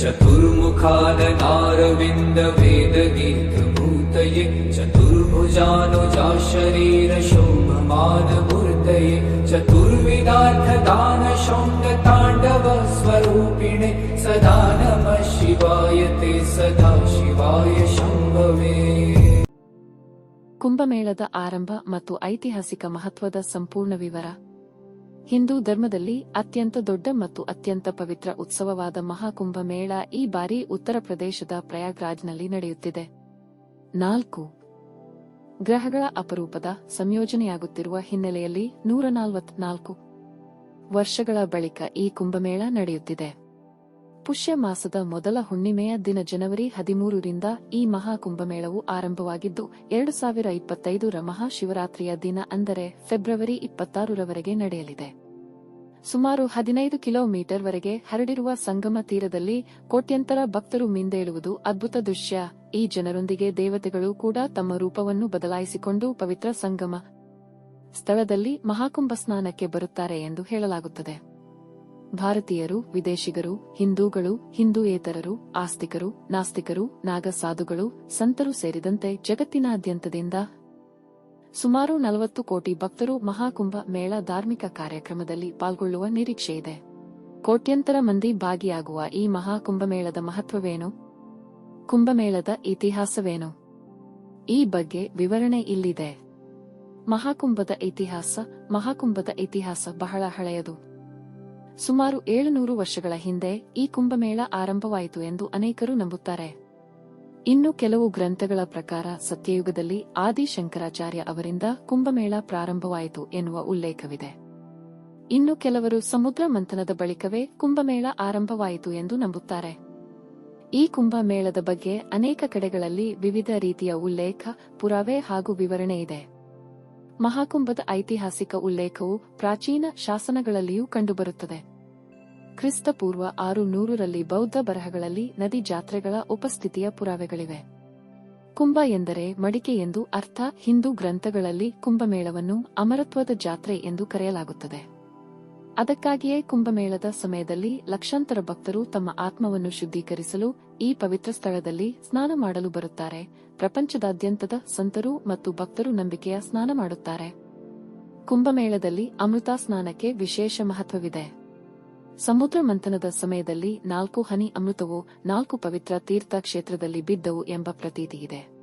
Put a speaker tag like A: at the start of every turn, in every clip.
A: चतुर्मुखादनारविन्दवेदगीतभूतये चतुर्भुजानुजा शरीरशोभमानमूर्तये चतुर्विधार्थदानशौण्डताण्डव स्वरूपिणे सदा नमः शिवाय ते सदा शिवाय शम्भवे
B: ಕುಂಭಮೇಳದ ಆರಂಭ ಮತ್ತು ಐತಿಹಾಸಿಕ ಮಹತ್ವದ ಸಂಪೂರ್ಣ ವಿವರ ಹಿಂದೂ ಧರ್ಮದಲ್ಲಿ ಅತ್ಯಂತ ದೊಡ್ಡ ಮತ್ತು ಅತ್ಯಂತ ಪವಿತ್ರ ಉತ್ಸವವಾದ ಮಹಾಕುಂಭ ಮೇಳ ಈ ಬಾರಿ ಉತ್ತರ ಪ್ರದೇಶದ ಪ್ರಯಾಗ್ರಾಜ್ನಲ್ಲಿ ನಡೆಯುತ್ತಿದೆ. ನಾಲ್ಕು. ಗ್ರಹಗಳ ಅಪರೂಪದ ಸಂಯೋಜನೆಯಾಗುತ್ತಿರುವ ಹಿನ್ನೆಲೆಯಲ್ಲಿ ನೂರ ನಾಲ್ವತ್ನಾಲ್ಕು ವರ್ಷಗಳ ಬಳಿಕ ಈ ಕುಂಭಮೇಳ ನಡೆಯುತ್ತಿದೆ. ಪುಷ್ಯ ಮಾಸದ ಮೊದಲ ಹುಣ್ಣಿಮೆಯ ದಿನ ಜನವರಿ ಹದಿಮೂರರಿಂದ ಈ ಮಹಾಕುಂಭಮೇಳವು ಆರಂಭವಾಗಿದ್ದು, ಎರಡು ಸಾವಿರ ಇಪ್ಪತ್ತೈದರ ಮಹಾಶಿವರಾತ್ರಿಯ ದಿನ ಅಂದರೆ ಫೆಬ್ರವರಿ ಇಪ್ಪತ್ತಾರರವರೆಗೆ ನಡೆಯಲಿದೆ. ಸುಮಾರು ಹದಿನೈದು ಕಿಲೋಮೀಟರ್ ವರೆಗೆ ಹರಡಿರುವ ಸಂಗಮ ತೀರದಲ್ಲಿ ಕೋಟ್ಯಂತರ ಭಕ್ತರು ಮಿಂದೇಳುವುದು ಅದ್ಭುತ ದೃಶ್ಯ. ಈ ಜನರೊಂದಿಗೆ ದೇವತೆಗಳು ಕೂಡ ತಮ್ಮ ರೂಪವನ್ನು ಬದಲಾಯಿಸಿಕೊಂಡು ಪವಿತ್ರ ಸಂಗಮ ಸ್ಥಳದಲ್ಲಿ ಮಹಾಕುಂಭ ಸ್ನಾನಕ್ಕೆ ಬರುತ್ತಾರೆ ಎಂದು ಹೇಳಲಾಗುತ್ತದೆ. ಭಾರತೀಯರು, ವಿದೇಶಿಗರು, ಹಿಂದೂಗಳು, ಹಿಂದೂಯೇತರರು, ಆಸ್ತಿಕರು, ನಾಸ್ತಿಕರು, ನಾಗಸಾಧುಗಳು, ಸಂತರು ಸೇರಿದಂತೆ ಜಗತ್ತಿನಾದ್ಯಂತದಿಂದ ಸುಮಾರು ನಲವತ್ತು ಕೋಟಿ ಭಕ್ತರು ಮಹಾಕುಂಭ ಮೇಳ ಧಾರ್ಮಿಕ ಕಾರ್ಯಕ್ರಮದಲ್ಲಿ ಪಾಲ್ಗೊಳ್ಳುವ ನಿರೀಕ್ಷೆಯಿದೆ ಕೋಟ್ಯಂತರ ಮಂದಿ ಭಾಗಿಯಾಗುವ ಈ ಮಹಾಕುಂಭಮೇಳದ ಮಹತ್ವವೇನು? ಕುಂಭಮೇಳದ ಇತಿಹಾಸವೇನು? ಈ ಬಗ್ಗೆ ವಿವರಣೆ ಇಲ್ಲಿದೆ. ಮಹಾಕುಂಭದ ಇತಿಹಾಸ ಮಹಾಕುಂಭದ ಇತಿಹಾಸ ಬಹಳ ಹಳೆಯದು. ಸುಮಾರು ಏಳುನೂರು ವರ್ಷಗಳ ಹಿಂದೆ ಈ ಕುಂಭಮೇಳ ಆರಂಭವಾಯಿತು ಎಂದು ಅನೇಕರು ನಂಬುತ್ತಾರೆ. ಇನ್ನು ಕೆಲವು ಗ್ರಂಥಗಳ ಪ್ರಕಾರ ಸತ್ಯಯುಗದಲ್ಲಿ ಆದಿಶಂಕರಾಚಾರ್ಯ ಅವರಿಂದ ಕುಂಭಮೇಳ ಪ್ರಾರಂಭವಾಯಿತು ಎನ್ನುವ ಉಲ್ಲೇಖವಿದೆ. ಇನ್ನು ಕೆಲವರು ಸಮುದ್ರ ಮಂಥನದ ಬಳಿಕವೇ ಕುಂಭಮೇಳ ಆರಂಭವಾಯಿತು ಎಂದು ನಂಬುತ್ತಾರೆ. ಈ ಕುಂಭಮೇಳದ ಬಗ್ಗೆ ಅನೇಕ ಕಡೆಗಳಲ್ಲಿ ವಿವಿಧ ರೀತಿಯ ಉಲ್ಲೇಖ, ಪುರಾವೆ ಹಾಗೂ ವಿವರಣೆ ಇದೆ. ಮಹಾಕುಂಭದ ಐತಿಹಾಸಿಕ ಉಲ್ಲೇಖವು ಪ್ರಾಚೀನ ಶಾಸನಗಳಲ್ಲಿಯೂ ಕಂಡುಬರುತ್ತದೆ. ಕ್ರಿಸ್ತಪೂರ್ವ ಆರು ನೂರರಲ್ಲಿ ಬೌದ್ಧ ಬರಹಗಳಲ್ಲಿ ನದಿ ಜಾತ್ರೆಗಳ ಉಪಸ್ಥಿತಿಯ ಪುರಾವೆಗಳಿವೆ. ಕುಂಭ ಎಂದರೆ ಮಡಿಕೆ ಎಂದು ಅರ್ಥ ಹಿಂದೂ ಗ್ರಂಥಗಳಲ್ಲಿ ಕುಂಭಮೇಳವನ್ನು ಅಮರತ್ವದ ಜಾತ್ರೆ ಎಂದು ಕರೆಯಲಾಗುತ್ತದೆ. ಅದಕ್ಕಾಗಿಯೇ ಕುಂಭಮೇಳದ ಸಮಯದಲ್ಲಿ ಲಕ್ಷಾಂತರ ಭಕ್ತರು ತಮ್ಮ ಆತ್ಮವನ್ನು ಶುದ್ಧೀಕರಿಸಲು ಈ ಪವಿತ್ರ ಸ್ಥಳದಲ್ಲಿ ಸ್ನಾನ ಮಾಡಲು ಬರುತ್ತಾರೆ. ಪ್ರಪಂಚದಾದ್ಯಂತದ ಸಂತರು ಮತ್ತು ಭಕ್ತರು ನಂಬಿಕೆಯ ಸ್ನಾನ ಮಾಡುತ್ತಾರೆ. ಕುಂಭಮೇಳದಲ್ಲಿ ಅಮೃತ ಸ್ನಾನಕ್ಕೆ ವಿಶೇಷ ಮಹತ್ವವಿದೆ. ಸಮುದ್ರ ಮಂಥನದ ಸಮಯದಲ್ಲಿ ನಾಲ್ಕು ಹನಿ ಅಮೃತವು ನಾಲ್ಕು ಪವಿತ್ರ ತೀರ್ಥ ಕ್ಷೇತ್ರದಲ್ಲಿ ಬಿದ್ದವು ಎಂಬ ಪ್ರತೀತಿಯಿದೆ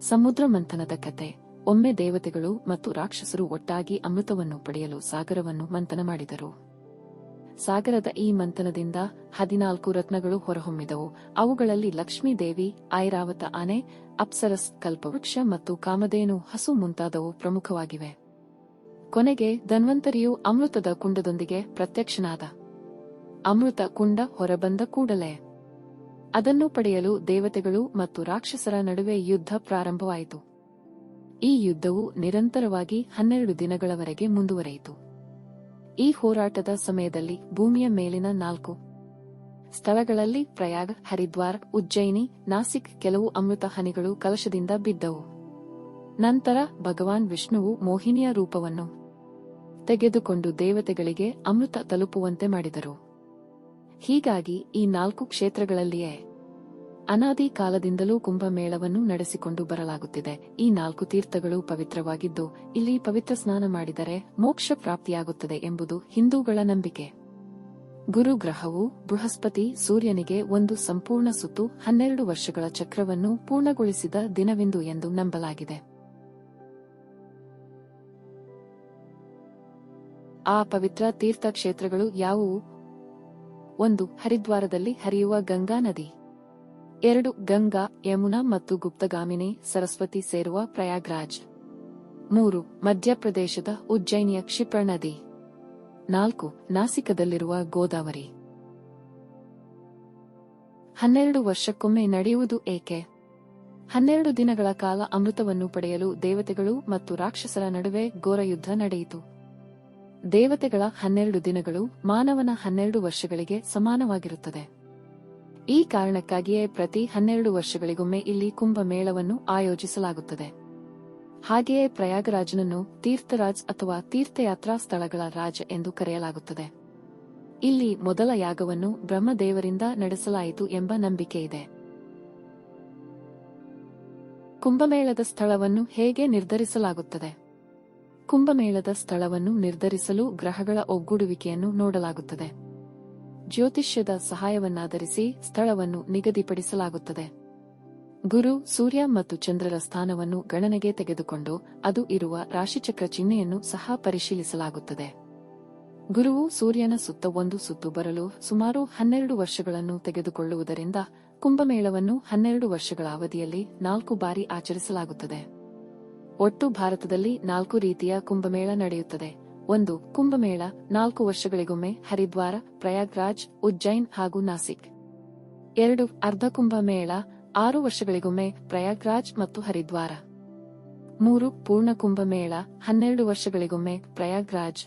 B: ಸಮುದ್ರ ಮಂಥನದ ಕತೆ ಒಮ್ಮೆ ದೇವತೆಗಳು ಮತ್ತು ರಾಕ್ಷಸರು ಒಟ್ಟಾಗಿ ಅಮೃತವನ್ನು ಪಡೆಯಲು ಸಾಗರವನ್ನು ಮಂಥನ ಮಾಡಿದರು. ಸಾಗರದ ಈ ಮಂಥನದಿಂದ ಹದಿನಾಲ್ಕು ರತ್ನಗಳು ಹೊರಹೊಮ್ಮಿದವು. ಅವುಗಳಲ್ಲಿ ಲಕ್ಷ್ಮೀ ದೇವಿ, ಐರಾವತ ಆನೆ, ಅಪ್ಸರಸ್ ಕಲ್ಪವೃಕ್ಷ ಮತ್ತು ಕಾಮಧೇನು ಹಸು ಮುಂತಾದವು ಪ್ರಮುಖವಾಗಿವೆ. ಕೊನೆಗೆ ಧನ್ವಂತರಿಯು ಅಮೃತದ ಕುಂಡದೊಂದಿಗೆ ಪ್ರತ್ಯಕ್ಷನಾದ. ಅಮೃತ ಕುಂಡ ಹೊರಬಂದ ಕೂಡಲೇ. ಅದನ್ನು ಪಡೆಯಲು ದೇವತೆಗಳು ಮತ್ತು ರಾಕ್ಷಸರ ನಡುವೆ ಯುದ್ಧ ಪ್ರಾರಂಭವಾಯಿತು. ಈ ಯುದ್ಧವು ನಿರಂತರವಾಗಿ ಹನ್ನೆರಡು ದಿನಗಳವರೆಗೆ ಮುಂದುವರೆಯಿತು. ಈ ಹೋರಾಟದ ಸಮಯದಲ್ಲಿ ಭೂಮಿಯ ಮೇಲಿನ ನಾಲ್ಕು ಸ್ಥಳಗಳಲ್ಲಿ ಪ್ರಯಾಗ್, ಹರಿದ್ವಾರ್, ಉಜ್ಜಯಿನಿ, ನಾಸಿಕ್ ಕೆಲವು ಅಮೃತ ಹನಿಗಳು ಕಲಶದಿಂದ ಬಿದ್ದವು. ನಂತರ ಭಗವಾನ್ ವಿಷ್ಣುವು ಮೋಹಿನಿಯ ರೂಪವನ್ನು ತೆಗೆದುಕೊಂಡು ದೇವತೆಗಳಿಗೆ ಅಮೃತ ತಲುಪುವಂತೆ ಮಾಡಿದರು. ಹೀಗಾಗಿ ಈ ನಾಲ್ಕು ಕ್ಷೇತ್ರಗಳಲ್ಲಿಯೇ ಅನಾದಿ ಕಾಲದಿಂದಲೂ ಕುಂಭಮೇಳವನ್ನು ನಡೆಸಿಕೊಂಡು ಬರಲಾಗುತ್ತಿದೆ. ಈ ನಾಲ್ಕು ತೀರ್ಥಗಳು ಪವಿತ್ರವಾಗಿದ್ದು, ಇಲ್ಲಿ ಪವಿತ್ರ ಸ್ನಾನ ಮಾಡಿದರೆ ಮೋಕ್ಷ ಪ್ರಾಪ್ತಿಯಾಗುತ್ತದೆ ಎಂಬುದು ಹಿಂದೂಗಳ ನಂಬಿಕೆ. ಗುರುಗ್ರಹವು ಬೃಹಸ್ಪತಿ ಸೂರ್ಯನಿಗೆ ಒಂದು ಸಂಪೂರ್ಣ ಸುತ್ತು, ಹನ್ನೆರಡು ವರ್ಷಗಳ ಚಕ್ರವನ್ನು ಪೂರ್ಣಗೊಳಿಸಿದ ದಿನವೆಂದು ಎಂದು ನಂಬಲಾಗಿದೆ. ಆ ಪವಿತ್ರ ತೀರ್ಥಕ್ಷೇತ್ರಗಳು ಯಾವುವು? ಒಂದು ಹರಿದ್ವಾರದಲ್ಲಿ ಹರಿಯುವ ಗಂಗಾ ನದಿ. ಎರಡು, ಗಂಗಾ, ಯಮುನಾ ಮತ್ತು ಗುಪ್ತಗಾಮಿನಿ, ಸರಸ್ವತಿ ಸೇರುವ ಪ್ರಯಾಗ್ರಾಜ್. ಮೂರು, ಮಧ್ಯಪ್ರದೇಶದ ಉಜ್ಜಯಿನಿಯ ಕ್ಷಿಪ್ರ ನದಿ. ನಾಲ್ಕು, ನಾಸಿಕದಲ್ಲಿರುವ ಗೋದಾವರಿ. ಹನ್ನೆರಡು ವರ್ಷಕ್ಕೊಮ್ಮೆ ನಡೆಯುವುದು ಏಕೆ? ಹನ್ನೆರಡು ದಿನಗಳ ಕಾಲ ಅಮೃತವನ್ನು ಪಡೆಯಲು ದೇವತೆಗಳು ಮತ್ತು ರಾಕ್ಷಸರ ನಡುವೆ ಘೋರ ಯುದ್ಧ ನಡೆಯಿತು. ದೇವತೆಗಳ ಹನ್ನೆರಡು ದಿನಗಳು ಮಾನವನ ಹನ್ನೆರಡು ವರ್ಷಗಳಿಗೆ ಸಮಾನವಾಗಿರುತ್ತದೆ. ಈ ಕಾರಣಕ್ಕಾಗಿಯೇ ಪ್ರತಿ ಹನ್ನೆರಡು ವರ್ಷಗಳಿಗೊಮ್ಮೆ ಇಲ್ಲಿ ಕುಂಭಮೇಳವನ್ನು ಆಯೋಜಿಸಲಾಗುತ್ತದೆ. ಹಾಗೆಯೇ ಪ್ರಯಾಗರಾಜನನ್ನು ತೀರ್ಥರಾಜ್ ಅಥವಾ ತೀರ್ಥಯಾತ್ರಾ ಸ್ಥಳಗಳ ರಾಜ ಎಂದು ಕರೆಯಲಾಗುತ್ತದೆ. ಇಲ್ಲಿ ಮೊದಲ ಯಾಗವನ್ನು ಬ್ರಹ್ಮದೇವರಿಂದ ನಡೆಸಲಾಯಿತು ಎಂಬ ನಂಬಿಕೆ ಇದೆ. ಕುಂಭಮೇಳದ ಸ್ಥಳವನ್ನು ಹೇಗೆ ನಿರ್ಧರಿಸಲಾಗುತ್ತದೆ? ಕುಂಭಮೇಳದ ಸ್ಥಳವನ್ನು ನಿರ್ಧರಿಸಲು ಗ್ರಹಗಳ ಒಗ್ಗೂಡುವಿಕೆಯನ್ನು ನೋಡಲಾಗುತ್ತದೆ. ಜ್ಯೋತಿಷ್ಯದ ಸಹಾಯವನ್ನಾಧರಿಸಿ ಸ್ಥಳವನ್ನು ನಿಗದಿಪಡಿಸಲಾಗುತ್ತದೆ. ಗುರು, ಸೂರ್ಯ ಮತ್ತು ಚಂದ್ರರ ಸ್ಥಾನವನ್ನು ಗಣನೆಗೆ ತೆಗೆದುಕೊಂಡು ಅದು ಇರುವ ರಾಶಿಚಕ್ರ ಚಿಹ್ನೆಯನ್ನು ಸಹ ಪರಿಶೀಲಿಸಲಾಗುತ್ತದೆ. ಗುರುವು ಸೂರ್ಯನ ಸುತ್ತ ಒಂದು ಸುತ್ತು ಬರಲು ಸುಮಾರು ಹನ್ನೆರಡು ವರ್ಷಗಳನ್ನು ತೆಗೆದುಕೊಳ್ಳುವುದರಿಂದ ಕುಂಭಮೇಳವನ್ನು ಹನ್ನೆರಡು ವರ್ಷಗಳ ಅವಧಿಯಲ್ಲಿ ನಾಲ್ಕು ಬಾರಿ ಆಚರಿಸಲಾಗುತ್ತದೆ. ಒಟ್ಟು ಭಾರತದಲ್ಲಿ ನಾಲ್ಕು ರೀತಿಯ ಕುಂಭಮೇಳ ನಡೆಯುತ್ತದೆ. ಒಂದು ಕುಂಭಮೇಳ ನಾಲ್ಕು ವರ್ಷಗಳಿಗೊಮ್ಮೆ ಹರಿದ್ವಾರ, ಪ್ರಯಾಗ್ರಾಜ್, ಉಜ್ಜೈನ್ ಹಾಗೂ ನಾಸಿಕ್. ಎರಡು ಅರ್ಧ ಕುಂಭಮೇಳ ಆರು ವರ್ಷಗಳಿಗೊಮ್ಮೆ ಪ್ರಯಾಗ್ರಾಜ್ ಮತ್ತು ಹರಿದ್ವಾರ. ಮೂರು ಪೂರ್ಣ ಕುಂಭಮೇಳ ಹನ್ನೆರಡು ವರ್ಷಗಳಿಗೊಮ್ಮೆ ಪ್ರಯಾಗ್ರಾಜ್.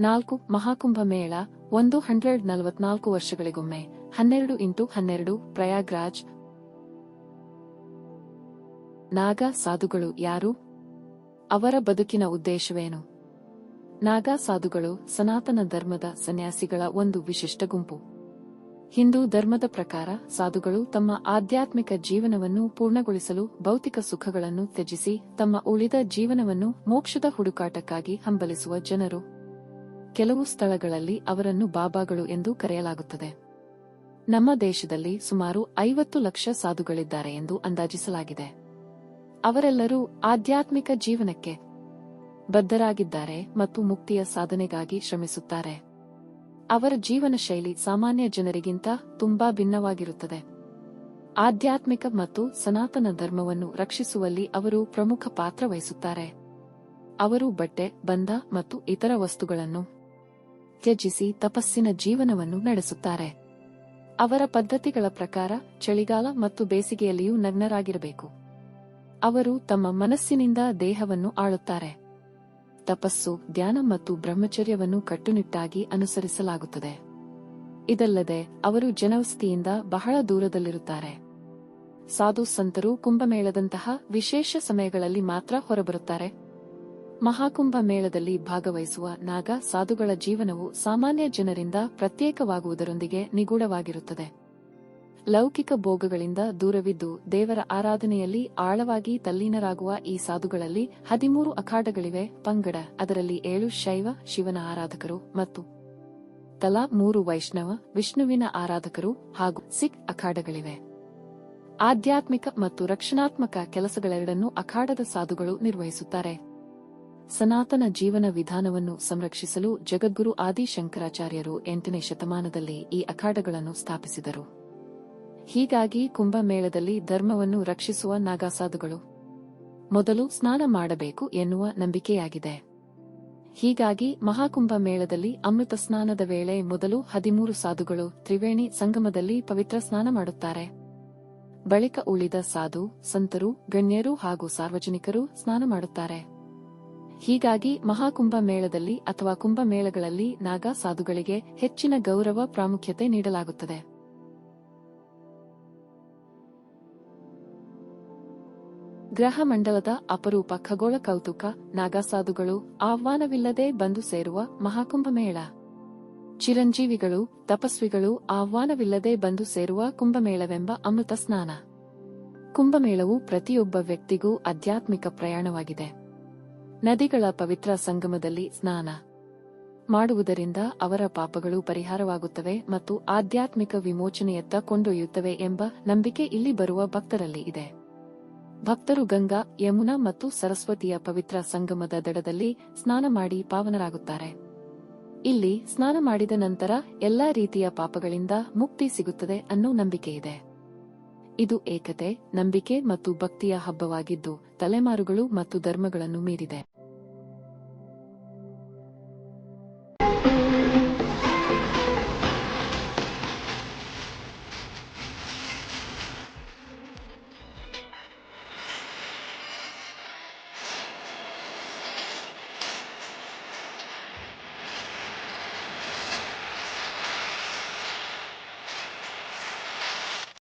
B: ನಾಲ್ಕು ಮಹಾಕುಂಭಮೇಳ ಒಂದು ಹಂಡ್ರೆಡ್ ನಲವತ್ನಾಲ್ಕು ವರ್ಷಗಳಿಗೊಮ್ಮೆ ಹನ್ನೆರಡು ಇಂಟು ಹನ್ನೆರಡು ಪ್ರಯಾಗ್ರಾಜ್. ನಾಗಾ ಸಾಧುಗಳು ಯಾರು? ಅವರ ಬದುಕಿನ ಉದ್ದೇಶವೇನು? ನಾಗಾ ಸಾಧುಗಳು ಸನಾತನ ಧರ್ಮದ ಸನ್ಯಾಸಿಗಳ ಒಂದು ವಿಶಿಷ್ಟ ಗುಂಪು. ಹಿಂದೂ ಧರ್ಮದ ಪ್ರಕಾರ ಸಾಧುಗಳು ತಮ್ಮ ಆಧ್ಯಾತ್ಮಿಕ ಜೀವನವನ್ನು ಪೂರ್ಣಗೊಳಿಸಲು ಭೌತಿಕ ಸುಖಗಳನ್ನು ತ್ಯಜಿಸಿ ತಮ್ಮ ಉಳಿದ ಜೀವನವನ್ನು ಮೋಕ್ಷದ ಹುಡುಕಾಟಕ್ಕಾಗಿ ಹಂಬಲಿಸುವ ಜನರು. ಕೆಲವು ಸ್ಥಳಗಳಲ್ಲಿ ಅವರನ್ನು ಬಾಬಾಗಳು ಎಂದು ಕರೆಯಲಾಗುತ್ತದೆ. ನಮ್ಮ ದೇಶದಲ್ಲಿ ಸುಮಾರು ಐವತ್ತು ಲಕ್ಷ ಸಾಧುಗಳಿದ್ದಾರೆ ಎಂದು ಅಂದಾಜಿಸಲಾಗಿದೆ. ಅವರೆಲ್ಲರೂ ಆಧ್ಯಾತ್ಮಿಕ ಜೀವನಕ್ಕೆ ಬದ್ಧರಾಗಿದ್ದಾರೆ ಮತ್ತು ಮುಕ್ತಿಯ ಸಾಧನೆಗಾಗಿ ಶ್ರಮಿಸುತ್ತಾರೆ. ಅವರ ಜೀವನ ಶೈಲಿ ಸಾಮಾನ್ಯ ಜನರಿಗಿಂತ ತುಂಬಾ ಭಿನ್ನವಾಗಿರುತ್ತದೆ. ಆಧ್ಯಾತ್ಮಿಕ ಮತ್ತು ಸನಾತನ ಧರ್ಮವನ್ನು ರಕ್ಷಿಸುವಲ್ಲಿ ಅವರು ಪ್ರಮುಖ ಪಾತ್ರ ವಹಿಸುತ್ತಾರೆ. ಅವರು ಬಟ್ಟೆ, ಬಂಧ ಮತ್ತು ಇತರ ವಸ್ತುಗಳನ್ನು ತ್ಯಜಿಸಿ ತಪಸ್ಸಿನ ಜೀವನವನ್ನು ನಡೆಸುತ್ತಾರೆ. ಅವರ ಪದ್ಧತಿಗಳ ಪ್ರಕಾರ ಚಳಿಗಾಲ ಮತ್ತು ಬೇಸಿಗೆಯಲ್ಲಿಯೂ ನಗ್ನರಾಗಿರಬೇಕು. ಅವರು ತಮ್ಮ ಮನಸ್ಸಿನಿಂದ ದೇಹವನ್ನು ಆಳುತ್ತಾರೆ. ತಪಸ್ಸು ಧ್ಯಾನ ಮತ್ತು ಬ್ರಹ್ಮಚರ್ಯವನ್ನು ಕಟ್ಟುನಿಟ್ಟಾಗಿ ಅನುಸರಿಸಲಾಗುತ್ತದೆ. ಇದಲ್ಲದೆ, ಅವರು ಜನವಸತಿಯಿಂದ ಬಹಳ ದೂರದಲ್ಲಿರುತ್ತಾರೆ. ಸಾಧು ಸಂತರು ಕುಂಭಮೇಳದಂತಹ ವಿಶೇಷ ಸಮಯಗಳಲ್ಲಿ ಮಾತ್ರ ಹೊರಬರುತ್ತಾರೆ. ಮಹಾಕುಂಭ ಮೇಳದಲ್ಲಿ ಭಾಗವಹಿಸುವ ನಾಗ ಸಾಧುಗಳ ಜೀವನವು ಸಾಮಾನ್ಯ ಜನರಿಂದ ಪ್ರತ್ಯೇಕವಾಗುವುದರೊಂದಿಗೆ ನಿಗೂಢವಾಗಿರುತ್ತದೆ. ಲೌಕಿಕ ಭೋಗಗಳಿಂದ ದೂರವಿದ್ದು ದೇವರ ಆರಾಧನೆಯಲ್ಲಿ ಆಳವಾಗಿ ತಲ್ಲೀನರಾಗುವ ಈ ಸಾಧುಗಳಲ್ಲಿ ಹದಿಮೂರು ಅಖಾಡಗಳಿವೆ. ಪಂಗಡ, ಅದರಲ್ಲಿ ಏಳು ಶೈವ, ಶಿವನ ಆರಾಧಕರು ಮತ್ತು ತಲಾ ಮೂರು ವೈಷ್ಣವ, ವಿಷ್ಣುವಿನ ಆರಾಧಕರು ಹಾಗೂ ಸಿಖ್ ಅಖಾಡಗಳಿವೆ. ಆಧ್ಯಾತ್ಮಿಕ ಮತ್ತು ರಕ್ಷಣಾತ್ಮಕ ಕೆಲಸಗಳೆರಡನ್ನೂ ಅಖಾಡದ ಸಾಧುಗಳು ನಿರ್ವಹಿಸುತ್ತಾರೆ. ಸನಾತನ ಜೀವನ ವಿಧಾನವನ್ನು ಸಂರಕ್ಷಿಸಲು ಜಗದ್ಗುರು ಆದಿ ಶಂಕರಾಚಾರ್ಯರು ಎಂಟನೇ ಶತಮಾನದಲ್ಲಿ ಈ ಅಖಾಡಗಳನ್ನು ಸ್ಥಾಪಿಸಿದರು. ಹೀಗಾಗಿ ಕುಂಭಮೇಳದಲ್ಲಿ ಧರ್ಮವನ್ನು ರಕ್ಷಿಸುವ ನಾಗಾಸಾಧುಗಳು. ಮೊದಲು ಸ್ನಾನ ಮಾಡಬೇಕು ಎನ್ನುವ ನಂಬಿಕೆಯಾಗಿದೆ. ಹೀಗಾಗಿ ಮಹಾಕುಂಭ ಮೇಳದಲ್ಲಿ ಅಮೃತ ಸ್ನಾನದ ವೇಳೆ ಮೊದಲು ಹದಿಮೂರು ಸಾಧುಗಳು ತ್ರಿವೇಣಿ ಸಂಗಮದಲ್ಲಿ ಪವಿತ್ರ ಸ್ನಾನ ಮಾಡುತ್ತಾರೆ. ಬಳಿಕ ಉಳಿದ ಸಾಧು, ಸಂತರು, ಗಣ್ಯರು ಹಾಗೂ ಸಾರ್ವಜನಿಕರು ಸ್ನಾನ ಮಾಡುತ್ತಾರೆ. ಹೀಗಾಗಿ ಮಹಾಕುಂಭ ಮೇಳದಲ್ಲಿ ಅಥವಾ ಕುಂಭಮೇಳಗಳಲ್ಲಿ ನಾಗಾ ಸಾಧುಗಳಿಗೆ ಹೆಚ್ಚಿನ ಗೌರವ ಪ್ರಾಮುಖ್ಯತೆ ನೀಡಲಾಗುತ್ತದೆ. ಗ್ರಹ ಮಂಡಲದ ಅಪರೂಪ ಖಗೋಳ ಕೌತುಕ, ನಾಗಾಸಾಧುಗಳು, ಆಹ್ವಾನವಿಲ್ಲದೆ ಬಂದು ಸೇರುವ ಮಹಾಕುಂಭಮೇಳ. ಚಿರಂಜೀವಿಗಳು, ತಪಸ್ವಿಗಳು ಆಹ್ವಾನವಿಲ್ಲದೆ ಬಂದು ಸೇರುವ ಕುಂಭಮೇಳವೆಂಬ ಅಮೃತ ಸ್ನಾನ. ಕುಂಭಮೇಳವು ಪ್ರತಿಯೊಬ್ಬ ವ್ಯಕ್ತಿಗೂ ಆಧ್ಯಾತ್ಮಿಕ ಪ್ರಯಾಣವಾಗಿದೆ. ನದಿಗಳ ಪವಿತ್ರ ಸಂಗಮದಲ್ಲಿ ಸ್ನಾನ ಮಾಡುವುದರಿಂದ ಅವರ ಪಾಪಗಳು ಪರಿಹಾರವಾಗುತ್ತವೆ ಮತ್ತು ಆಧ್ಯಾತ್ಮಿಕ ವಿಮೋಚನೆಯತ್ತ ಕೊಂಡೊಯ್ಯುತ್ತವೆ ಎಂಬ ನಂಬಿಕೆ ಇಲ್ಲಿ ಬರುವ ಭಕ್ತರಲ್ಲಿ ಇದೆ. ಭಕ್ತರು ಗಂಗಾ, ಯಮುನಾ ಮತ್ತು ಸರಸ್ವತಿಯ ಪವಿತ್ರ ಸಂಗಮದ ದಡದಲ್ಲಿ ಸ್ನಾನ ಮಾಡಿ ಪಾವನರಾಗುತ್ತಾರೆ. ಇಲ್ಲಿ ಸ್ನಾನ ಮಾಡಿದ ನಂತರ ಎಲ್ಲಾ ರೀತಿಯ ಪಾಪಗಳಿಂದ ಮುಕ್ತಿ ಸಿಗುತ್ತದೆ ಅನ್ನೋ ನಂಬಿಕೆಯಿದೆ ಇದು ಏಕತೆ, ನಂಬಿಕೆ ಮತ್ತು ಭಕ್ತಿಯ ಹಬ್ಬವಾಗಿದ್ದು ತಲೆಮಾರುಗಳು ಮತ್ತು ಧರ್ಮಗಳನ್ನು ಮೀರಿದೆ.